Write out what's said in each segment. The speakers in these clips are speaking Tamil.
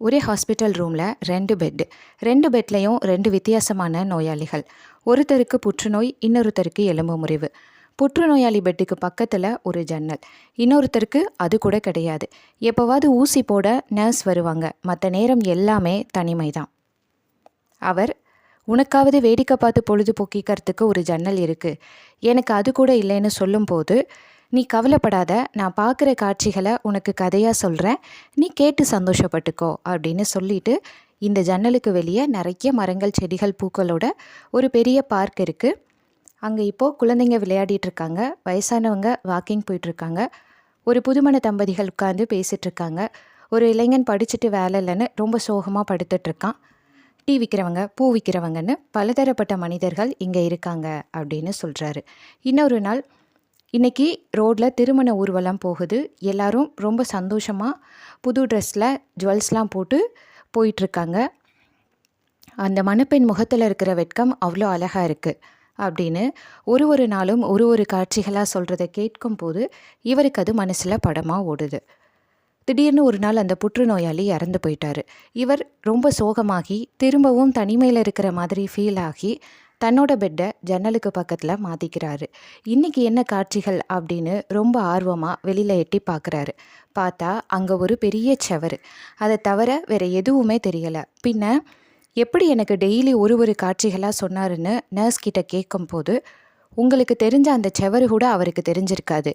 ஒரே ஹாஸ்பிட்டல் ரூமில் ரெண்டு பெட்டு ரெண்டு பெட்லேயும் ரெண்டு வித்தியாசமான நோயாளிகள். ஒருத்தருக்கு புற்றுநோய் இன்னொருத்தருக்கு எலும்பு முறிவு. புற்றுநோயாளி பெட்டுக்கு பக்கத்தில் ஒரு ஜன்னல். இன்னொருத்தருக்கு அது கூட கிடையாது. எப்போவாது ஊசி போட நர்ஸ் வருவாங்க. மற்ற நேரம் எல்லாமே தனிமை தான் அவர் உனக்காவது வேடிக்கை பார்த்து பொழுதுபோக்கிக்கிறதுக்கு ஒரு ஜன்னல் இருக்குது எனக்கு அது கூட இல்லைன்னு சொல்லும்போது நீ கவலைப்படாத நான் பார்க்குற காட்சிகளை உனக்கு கதையாக சொல்கிறேன் நீ கேட்டு சந்தோஷப்பட்டுக்கோ அப்படின்னு சொல்லிட்டு இந்த ஜன்னலுக்கு வெளியே நிறைய மரங்கள் செடிகள் பூக்களோட ஒரு பெரிய பார்க் இருக்குது அங்கே இப்போது குழந்தைங்க விளையாடிட்டு இருக்காங்க. வயசானவங்க வாக்கிங் போயிட்டுருக்காங்க ஒரு புதுமண தம்பதிகள் உட்காந்து பேசிகிட்ருக்காங்க ஒரு இளைஞன் படிச்சுட்டு வேலை இல்லைன்னு ரொம்ப சோகமாக படுத்துட்ருக்கான் டீ விற்கிறவங்க பூ விற்கிறவங்கன்னு பலதரப்பட்ட மனிதர்கள் இங்கே இருக்காங்க அப்படின்னு சொல்கிறாரு இன்னொரு நாள் இன்றைக்கி ரோட்டில் திருமண ஊர்வலம் போகுது. எல்லோரும் ரொம்ப சந்தோஷமாக புது ட்ரெஸ்ஸில் ஜுவல்ஸ்லாம் போட்டு போயிட்டுருக்காங்க அந்த மணப்பெண் முகத்தில் இருக்கிற வெட்கம் அவ்வளோ அழகாக இருக்குது அப்படின்னு ஒரு ஒரு நாளும் ஒரு ஒரு காட்சிகளாக சொல்கிறத கேட்கும் போது இவருக்கு அது மனசில் படமாக ஓடுது. திடீர்னு ஒரு நாள் அந்த புற்றுநோயாளி இறந்து போயிட்டார். இவர் ரொம்ப சோகமாகி திரும்பவும் தனிமையில் இருக்கிற மாதிரி ஃபீல் ஆகி தன்னோட பெட்டை ஜன்னலுக்கு பக்கத்தில் மாற்றிக்கிறாரு இன்றைக்கி என்ன காட்சிகள் அப்படின்னு ரொம்ப ஆர்வமாக வெளியில் எட்டி பார்க்குறாரு பார்த்தா அங்கே ஒரு பெரிய செவரு. அதை தவிர வேறு எதுவுமே தெரியலை. பின்ன எப்படி எனக்கு டெய்லி ஒரு ஒரு காட்சிகளாக சொன்னாருன்னு நர்ஸ் கிட்ட கேட்கும்போது உங்களுக்கு தெரிஞ்ச அந்த செவரு கூட அவருக்கு தெரிஞ்சிருக்காது.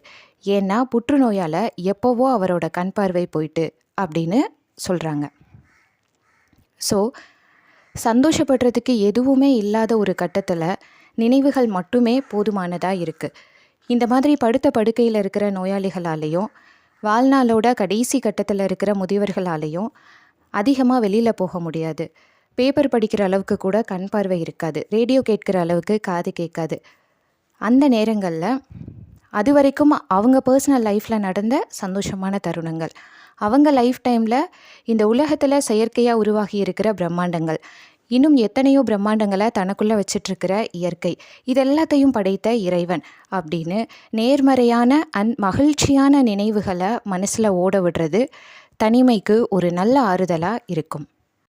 ஏன்னா புற்றுநோயால் எப்போவோ அவரோட கண் பார்வை போயிட்டு அப்படின்னு சொல்கிறாங்க ஸோ சந்தோஷப்படுறதுக்கு எதுவுமே இல்லாத ஒரு கட்டத்தில் நினைவுகள் மட்டுமே போதுமானதாக இருக்குது இந்த மாதிரி படுத்த படுக்கையில் இருக்கிற நோயாளிகளாலேயும் வாழ்நாளோட கடைசி கட்டத்தில் இருக்கிற முதியவர்களாலேயும் அதிகமாக வெளியில் போக முடியாது. பேப்பர் படிக்கிற அளவுக்கு கூட கண் பார்வை இருக்காது. ரேடியோ கேட்குற அளவுக்கு காது கேட்காது. அந்த நேரங்களில் அது வரைக்கும் அவங்க பர்சனல் லைஃப்பில் நடந்த சந்தோஷமான தருணங்கள். அவங்க லைஃப் டைமில் இந்த உலகத்தில் செயற்கையாக உருவாகி இருக்கிற பிரம்மாண்டங்கள். இன்னும் எத்தனையோ பிரம்மாண்டங்களை தனக்குள்ளே வச்சிட்ருக்கிற இயற்கை. இதெல்லாத்தையும் படைத்த இறைவன் அப்படின்னு நேர்மறையான அந் மகிழ்ச்சியான நினைவுகளை மனசில் ஓட விடுறது தனிமைக்கு ஒரு நல்ல ஆறுதலாக இருக்கும்.